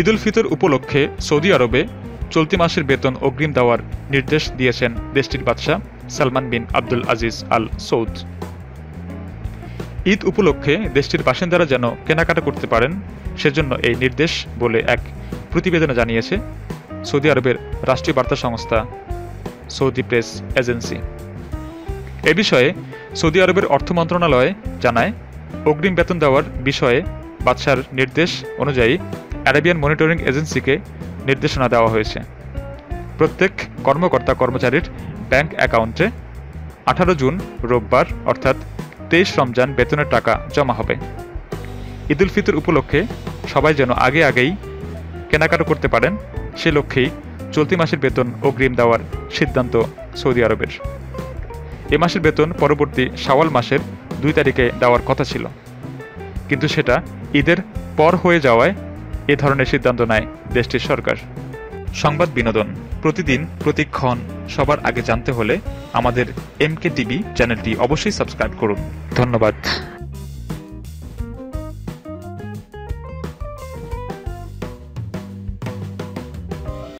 ঈদ উল ফিতর উপলক্ষে সৌদি আরবে চলতি মাসের বেতন অগ্রিম দেওয়ার নির্দেশ দিয়েছেন দেশটির বাদশাহ সালমান বিন আব্দুল আজিজ আল সৌদ। ঈদ উপলক্ষে দেশটির বাসিন্দারা যেন কেনাকাটা করতে পারেন, সেজন্য এই নির্দেশ বলে এক প্রতিবেদনে জানিয়েছে সৌদি আরবের রাষ্ট্রীয় বার্তা সংস্থা সৌদি প্রেস এজেন্সি। এ বিষয়ে সৌদি আরবের অর্থ মন্ত্রণালয় জানায়, অগ্রিম বেতন দেওয়ার বিষয়ে বাদশার নির্দেশ অনুযায়ী অ্যারাবিয়ান মনিটরিং এজেন্সিকে নির্দেশনা দেওয়া হয়েছে। প্রত্যেক কর্মকর্তা কর্মচারীর ব্যাংক অ্যাকাউন্টে আঠারো জুন রোববার, অর্থাৎ তেইশ রমজান বেতনের টাকা জমা হবে। ঈদুল ফিতর উপলক্ষে সবাই যেন আগে আগেই কেনাকাটা করতে পারেন, সে লক্ষ্যেই চলতি মাসের বেতন অগ্রিম দেওয়ার সিদ্ধান্ত সৌদি আরবের। এ মাসের বেতন পরবর্তী শাওয়াল মাসের দুই তারিখে দেওয়ার কথা ছিল। কিন্তু সেটা ঈদের পর হয়ে যাওয়ায় এ ধরনের সিদ্ধান্ত নেয় দেশটির সরকার। সংবাদ বিনোদন, প্রতিদিন, প্রতিক্ষণ, সবার আগে জানতে হলে আমাদের এমকে টিভি চ্যানেলটি অবশ্যই সাবস্ক্রাইব করুন। ধন্যবাদ।